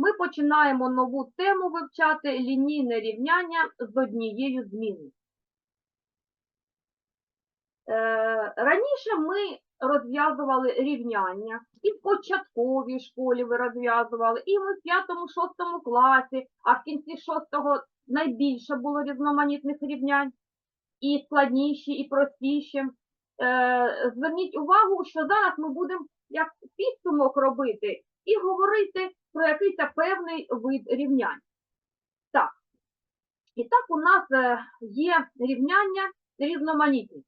ми починаємо нову тему вивчати лінійне рівняння з однією зміною. Е, Раніше ми розв'язували рівняння, і в початковій школі ви розв'язували, і в 5-6 класі, а в кінці 6-го найбільше було різноманітних рівнянь, і складніші, і простіші. Е, Зверніть увагу, що зараз ми будемо як підсумок робити і говорити про якийсь певний вид рівнянь. Так. І так у нас е, є рівняння різноманітні.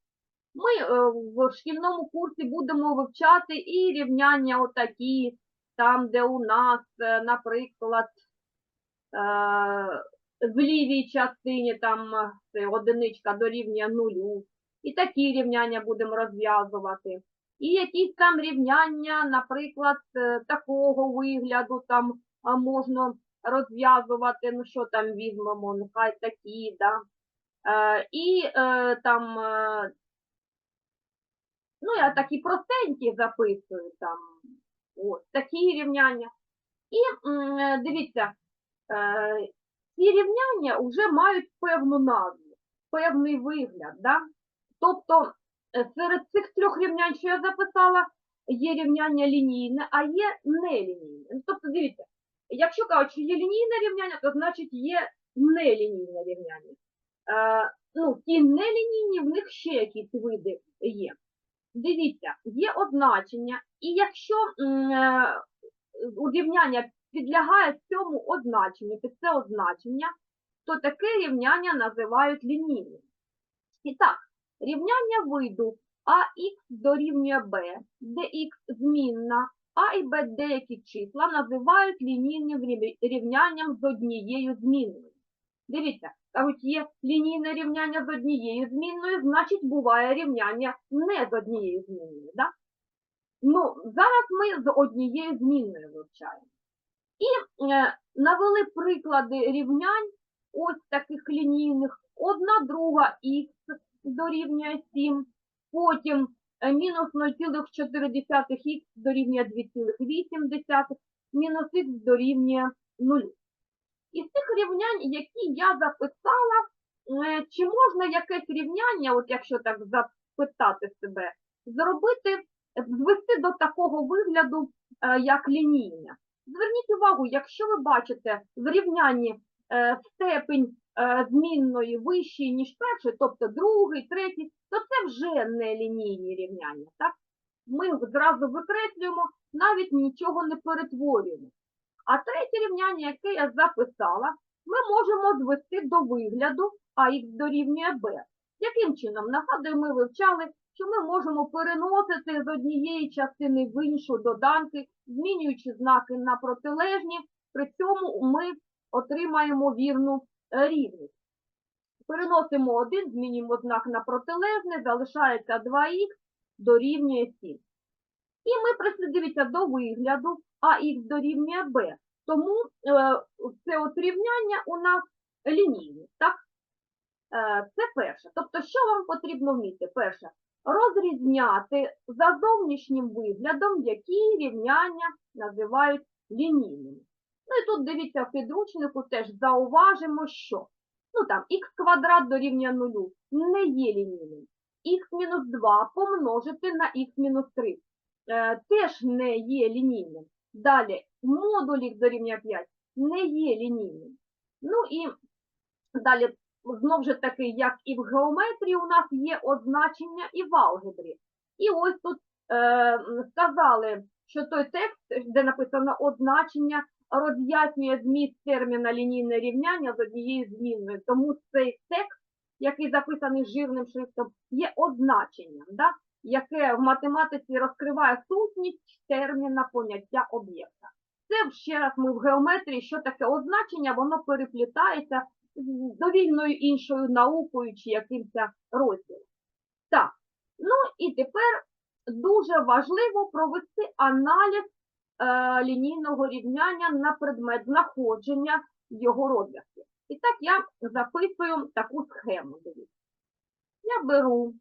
Ми е, в шкільному курсі будемо вивчати і рівняння отакі, там, де у нас, е, наприклад, в лівій частині там одиничка дорівнює нулю. І такі рівняння будемо розв'язувати. І якісь там рівняння, наприклад, е, такого вигляду там можна розв'язувати, ну що там візьмемо, нехай такі, да. Е, і е, там, ну я такі простенькі записую там, ось такі рівняння. І дивіться, ці рівняння вже мають певну назву, певний вигляд. Да? Тобто серед цих трьох рівнянь, що я записала, є рівняння лінійне, а є нелінійне. Ну, Тобто, дивіться, якщо кажуть, що є лінійне рівняння, то значить є нелінійне рівняння. Е, ну, ті нелінійні, в них ще якісь види є. Дивіться, є означення, і якщо е, урівняння підлягає цьому означенню, під це означення, то таке рівняння називають лінійним. І так, рівняння виду ax дорівнює b, де x змінна, а і b деякі числа називають лінійним рівнянням з однією змінною. Дивіться, кажуть, є лінійне рівняння з однією змінною, значить буває рівняння не з однією змінною. Да? Ну, зараз ми з однією змінною вивчаємо. І е, навели приклади рівнянь, ось таких лінійних, одна друга х дорівнює 7, потім е, мінус 0,4х дорівнює 2,8, мінус х дорівнює 0. Із цих рівнянь, які я записала, е, чи можна якесь рівняння, от якщо так запитати себе, зробити, звести до такого вигляду, е, як лінійне? Зверніть увагу, якщо ви бачите в рівнянні степень змінної вищий, ніж перший, тобто другий, третій, то це вже не лінійні рівняння. Так? Ми зразу викреслюємо, навіть нічого не перетворюємо. А третє рівняння, яке я записала, ми можемо звести до вигляду АХ дорівнює Б. Яким чином? Нагадую, ми вивчали, що ми можемо переносити з однієї частини в іншу доданки, змінюючи знаки на протилежні, при цьому ми отримаємо вірну е, рівність. Переносимо один, змінюємо знак на протилежне, залишається 2х дорівнює 7. І ми дивіться, до вигляду АХ дорівнює Б. Тому е, це от рівняння у нас лінійне. Так? Е, це перше. Тобто, що вам потрібно вміти? Перше, розрізняти за зовнішнім виглядом, які рівняння називають лінійними. Ну і тут дивіться в підручнику теж зауважимо, що ну там х квадрат дорівнює нулю не є лінійним. х мінус 2 помножити на х мінус 3 е, теж не є лінійним. Далі модуль х дорівнює 5 не є лінійним. Ну і далі знову ж таки, як і в геометрії, у нас є означення і в алгебрі. І ось тут е, сказали, що той текст, де написано означення, роз'яснює зміст терміна лінійне рівняння з однією змінною. Тому цей текст, який записаний жирним шрифтом, є означенням, да? яке в математиці розкриває сутність терміна поняття об'єкта. Це ще раз ми в геометрії, що таке означення, воно переплітається з довільною іншою наукою чи якимось розділом. Так, ну і тепер дуже важливо провести аналіз лінійного рівняння на предмет знаходження його розв'язків. І так я записую таку схему. Я беру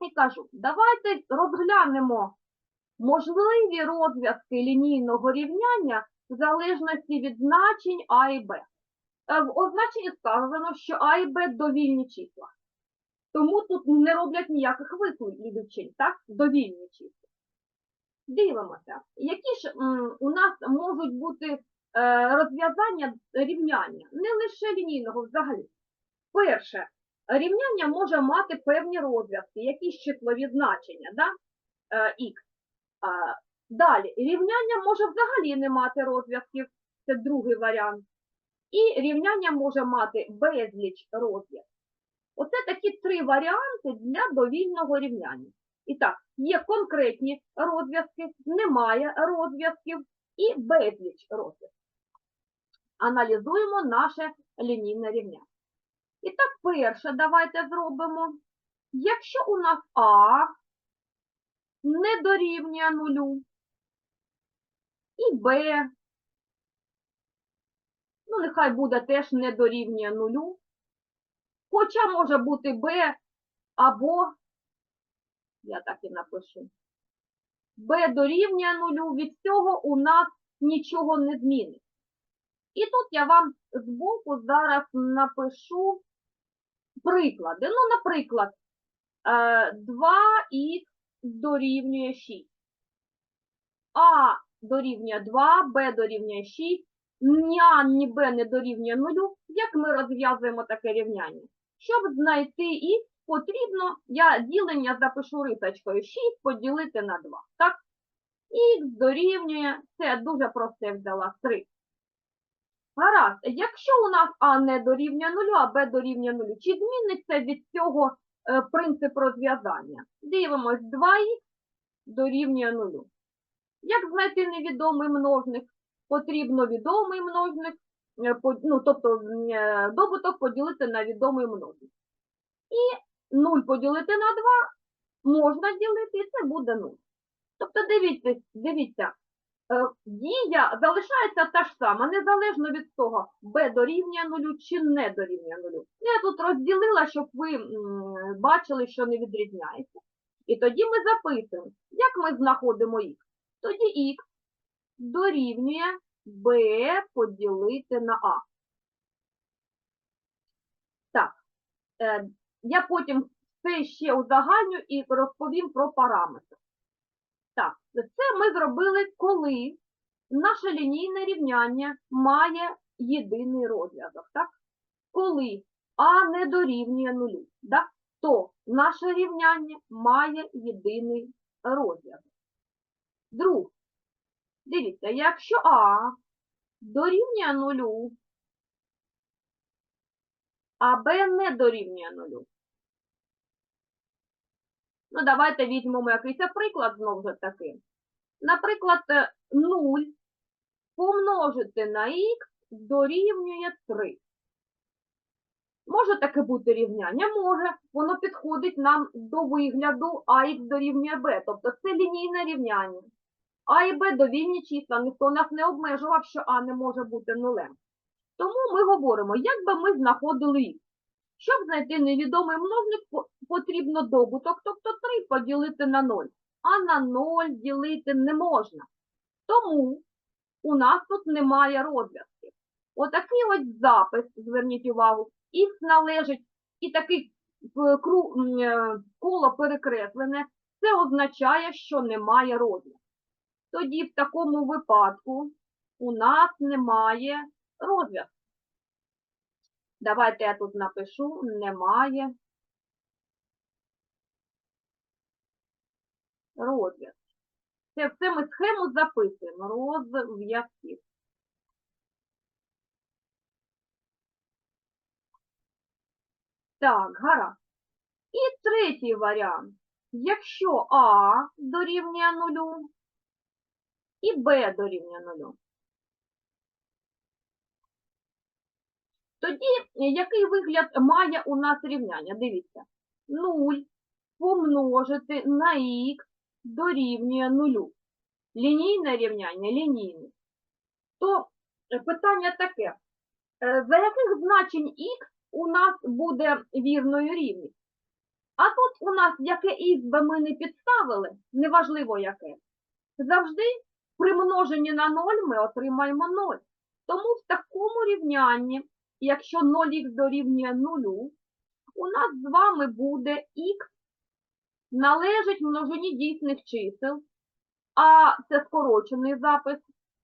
і кажу, давайте розглянемо можливі розв'язки лінійного рівняння в залежності від значень А і Б. Е, В означенні сказано, що А і Б довільні числа. Тому тут не роблять ніяких виключень, так? Довільні числа. Дивимося, які ж у нас можуть бути е, розв'язання рівняння, не лише лінійного взагалі. Перше, рівняння може мати певні розв'язки, якісь числові значення, да? е, х. Далі, рівняння може взагалі не мати розв'язків, це другий варіант. І рівняння може мати безліч розв'язків. Оце такі три варіанти для довільного рівняння. І так, є конкретні розв'язки, немає розв'язків і безліч розв'язків. Аналізуємо наше лінійне рівняння. І так, перше, давайте зробимо. Якщо у нас А не дорівнює нулю, і Б, ну, нехай буде теж не дорівнює нулю, хоча може бути Б або, я так і напишу, Б дорівнює нулю, від цього у нас нічого не змінить. І тут я вам збоку зараз напишу приклади. Ну, наприклад, е, 2х дорівнює 6. А дорівнює 2, Б дорівнює 6, ні А, ні Б не дорівнює 0. Як ми розв'язуємо таке рівняння? Щоб знайти х, потрібно, я ділення запишу рисочкою, 6 поділити на 2. Так? Х дорівнює, це дуже просте взяла, 3. Гаразд, якщо у нас А не дорівнює 0, а Б дорівнює 0, чи зміниться від цього е, принцип розв'язання? Дивимось, 2х дорівнює 0. Як знайти невідомий множник? Потрібно відомий множник, е, ну, тобто е, добуток поділити на відомий множник. І 0 поділити на 2 можна ділити, і це буде 0. Тобто дивіться, дивіться, е, дія залишається та ж сама, незалежно від того, b дорівнює нулю чи не дорівнює нулю. Ну, Я тут розділила, щоб ви бачили, що не відрізняється. І тоді ми записуємо, як ми знаходимо х. Тоді х дорівнює b поділити на а. Так, е, я потім все ще узагальню і розповім про параметри. Так, це ми зробили, коли наше лінійне рівняння має єдиний розв'язок. Так? Коли А не дорівнює нулю, так? то наше рівняння має єдиний розв'язок. Друг, дивіться, якщо А дорівнює нулю, а Б не дорівнює нулю, Ну, давайте візьмемо якийсь приклад знову ж таки. Наприклад, е, 0 помножити на х дорівнює 3. Може таке бути рівняння? Може. Воно підходить нам до вигляду ах дорівнює b, тобто це лінійне рівняння. А і b довільні числа, ніхто нас не обмежував, що а не може бути нулем. Тому ми говоримо, як би ми знаходили х. Щоб знайти невідомий множник, потрібно добуток, тобто 3 поділити на 0. А на 0 ділити не можна. Тому у нас тут немає розв'язків. Отакий ось запис, зверніть увагу, х належить і такий е, е, коло перекреслене, це означає, що немає розв'язку. Тоді в такому випадку у нас немає розв'язку. Давайте я тут напишу, немає розв'язку. Це все ми схему записуємо. Розв'язків. Так, гаразд. І третій варіант. Якщо А дорівнює нулю і Б дорівнює нулю. Тоді е, який вигляд має у нас рівняння? Дивіться. 0 помножити на х дорівнює нулю. Лінійне рівняння, лінійне. То е, питання таке, е, за яких значень х у нас буде вірною рівність? А тут у нас яке х би ми не підставили, неважливо яке, завжди при множенні на 0 ми отримаємо 0. Тому в такому рівнянні, якщо 0х дорівнює 0, у нас з вами буде х належить множині дійсних чисел, а це скорочений запис,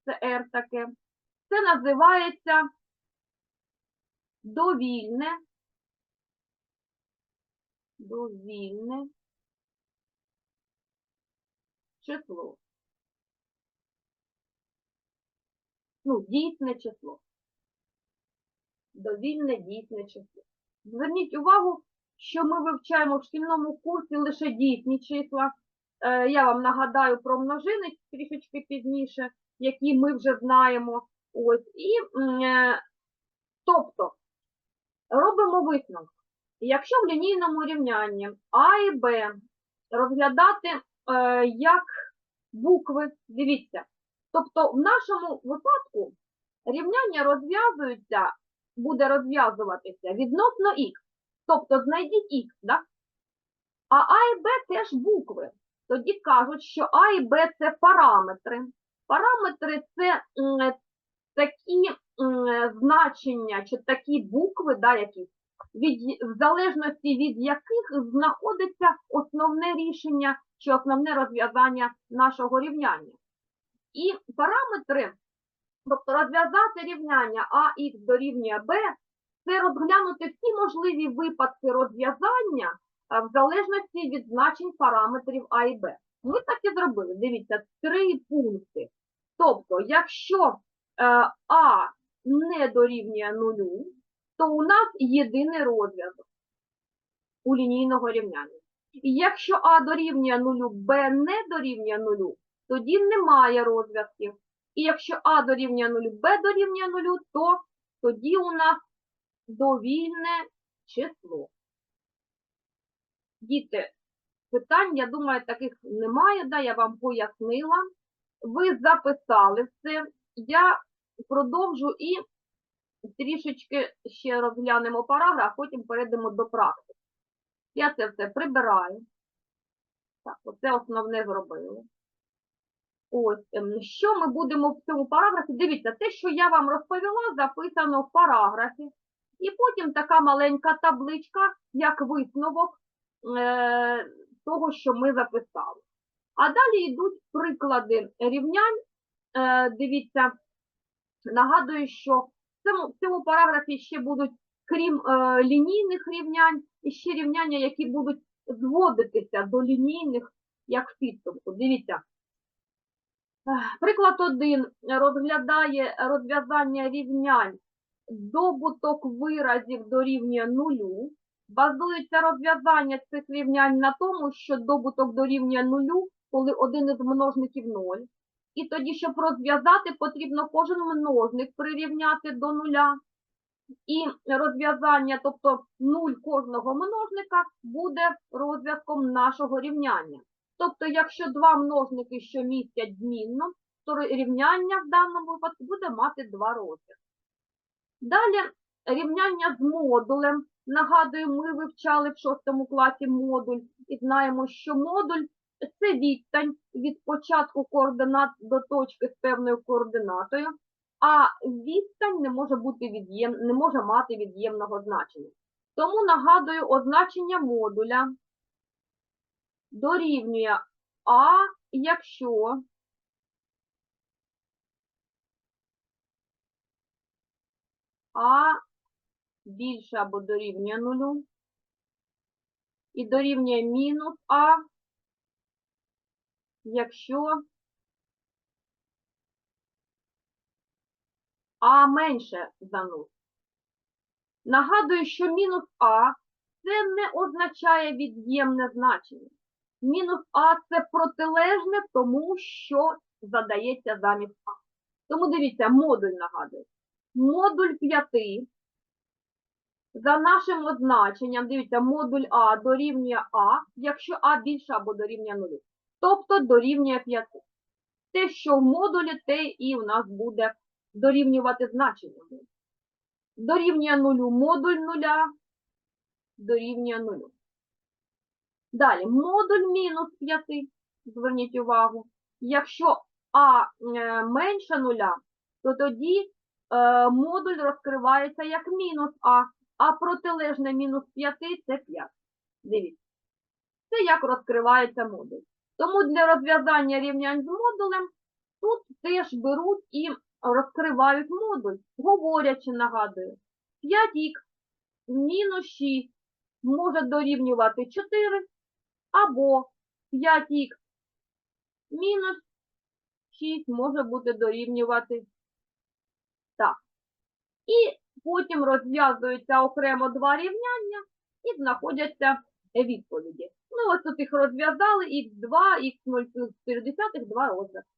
це r таке. Це називається довільне, довільне число. Ну, дійсне число. Довільне дійсне число. Зверніть увагу, що ми вивчаємо в шкільному курсі лише дійсні числа. Е, Я вам нагадаю про множини трішечки пізніше, які ми вже знаємо. Ось. І, е, тобто, робимо висновок. Якщо в лінійному рівнянні А і Б розглядати е, як букви, дивіться, тобто в нашому випадку рівняння розв'язується, буде розв'язуватися відносно х. Тобто знайдіть х, да? а А і Б теж букви. Тоді кажуть, що А і Б це параметри. Параметри це м, такі м, значення чи такі букви, да, які, від, в залежності від яких знаходиться основне рішення чи основне розв'язання нашого рівняння. І параметри, тобто розв'язати рівняння АХ дорівнює Б, це розглянути всі можливі випадки розв'язання в залежності від значень параметрів А і Б. Ми так і зробили. Дивіться, три пункти. Тобто, якщо е, А не дорівнює нулю, то у нас єдиний розв'язок у лінійного рівняння. І якщо А дорівнює нулю, Б не дорівнює нулю, тоді немає розв'язків. І якщо А дорівнює нулю, Б дорівнює нулю, то тоді у нас довільне число. Діти, питань, я думаю, таких немає, да, я вам пояснила. Ви записали все. Я продовжу і трішечки ще розглянемо параграф, потім перейдемо до практики. Я це все прибираю. Так, оце основне зробили. Ось, ем, що ми будемо в цьому параграфі? Дивіться, те, що я вам розповіла, записано в параграфі. І потім така маленька табличка, як висновок е, того, що ми записали. А далі йдуть приклади рівнянь. Е, дивіться, нагадую, що в цьому, в цьому параграфі ще будуть, крім е, лінійних рівнянь, і ще рівняння, які будуть зводитися до лінійних, як підсумку. Дивіться. Приклад 1 розглядає розв'язання рівнянь добуток виразів дорівнює нулю. Базується розв'язання цих рівнянь на тому, що добуток дорівнює нулю, коли один із множників 0. І тоді, щоб розв'язати, потрібно кожен множник прирівняти до нуля. І розв'язання, тобто 0 кожного множника, буде розв'язком нашого рівняння. Тобто, якщо два множники, що містять змінну, то рівняння в даному випадку буде мати два розв'язки. Далі рівняння з модулем. Нагадую, ми вивчали в шостому класі модуль і знаємо, що модуль це відстань від початку координат до точки з певною координатою, а відстань не може бути від'єм, не може мати від'ємного значення. Тому нагадую означення модуля дорівнює А, якщо А більше або дорівнює нулю. І дорівнює мінус А, якщо А менше за 0. Нагадую, що мінус А це не означає від'ємне значення. Мінус А це протилежне тому, що задається замість А. Тому дивіться, модуль нагадую. Модуль 5 за нашим означенням, дивіться, модуль А дорівнює А, якщо А більше або дорівнює 0. Тобто дорівнює 5. Те, що в модулі, те і у нас буде дорівнювати значення. Дорівнює 0 модуль 0, дорівнює 0. Далі, модуль мінус 5, зверніть увагу. Якщо а е, менше нуля, то тоді е, модуль розкривається як мінус а, а протилежне мінус 5 це 5. Дивіться. Це як розкривається модуль. Тому для розв'язання рівнянь з модулем тут теж беруть і розкривають модуль, говорячи, нагадую, 5х мінус 6 може дорівнювати 4, або 5х мінус 6 може бути дорівнювати так. І потім розв'язуються окремо два рівняння і знаходяться відповіді. Ну, ось тут їх розв'язали, х2, х0,4, два розв'язки.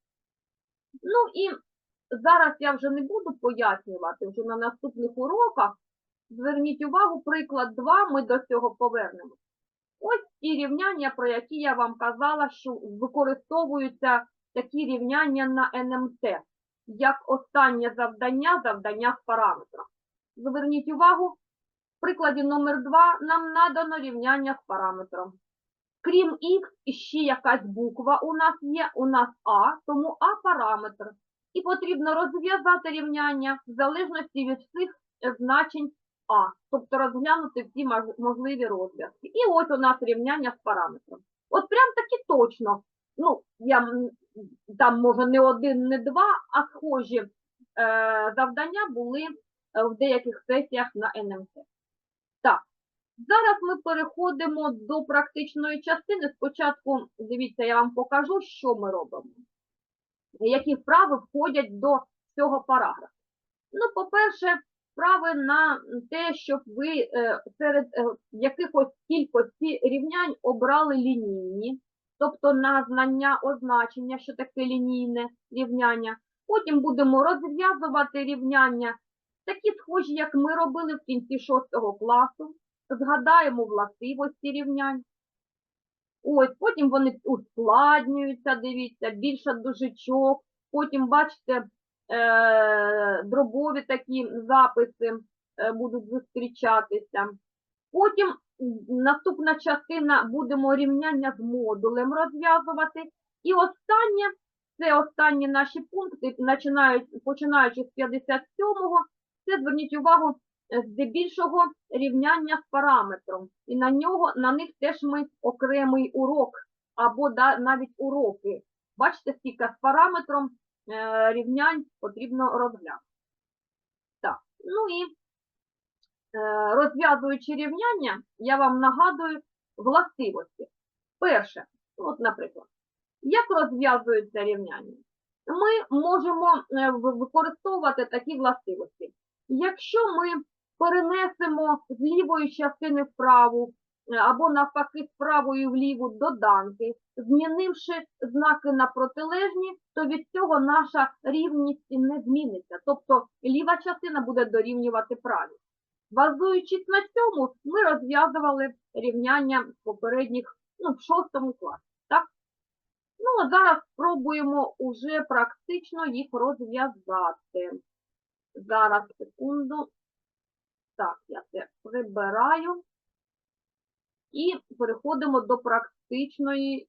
Ну і зараз я вже не буду пояснювати, вже на наступних уроках. Зверніть увагу, приклад 2, ми до цього повернемось. Ось ті рівняння, про які я вам казала, що використовуються такі рівняння на НМТ, як останнє завдання, завдання з параметром. Зверніть увагу, в прикладі номер 2 нам надано рівняння з параметром. Крім х, ще якась буква у нас є, у нас А, тому А параметр. І потрібно розв'язати рівняння в залежності від всіх е, значень А, тобто розглянути всі можливі розв'язки. І ось у нас рівняння з параметром. От прям таки точно, ну, я там може не один, не два, а схожі е, завдання були е, в деяких сесіях на НМТ. Так, зараз ми переходимо до практичної частини. Спочатку, дивіться, я вам покажу, що ми робимо. Які вправи входять до цього параграфу. Ну, по-перше, вправи на те, щоб ви е, серед е, якихось кількості рівнянь обрали лінійні, тобто на знання означення, що таке лінійне рівняння. Потім будемо розв'язувати рівняння, такі схожі, як ми робили в кінці 6 класу. Згадаємо властивості рівнянь. Ось, потім вони ускладнюються, дивіться, більше дужечок. Потім, бачите, дробові такі записи е, будуть зустрічатися. Потім наступна частина будемо рівняння з модулем розв'язувати. І останнє, це останні наші пункти, починаючи з 57-го, це зверніть увагу, е, здебільшого рівняння з параметром. І на нього, на них теж ми окремий урок, або навіть уроки. Бачите, скільки з параметром е, рівнянь потрібно розглянути. Так, ну і е, розв'язуючи рівняння, я вам нагадую властивості. Перше, от, наприклад, як розв'язуються рівняння? Ми можемо е, використовувати такі властивості. Якщо ми перенесемо з лівої частини в праву, е, або навпаки з правої в ліву доданки, змінивши знаки на протилежні, то від цього наша рівність не зміниться. Тобто ліва частина буде дорівнювати правій. Базуючись на цьому, ми розв'язували рівняння попередніх, ну, в шостому класі. Так? Ну, а зараз спробуємо уже практично їх розв'язати. Зараз, секунду. Так, я це прибираю. І переходимо до практичної.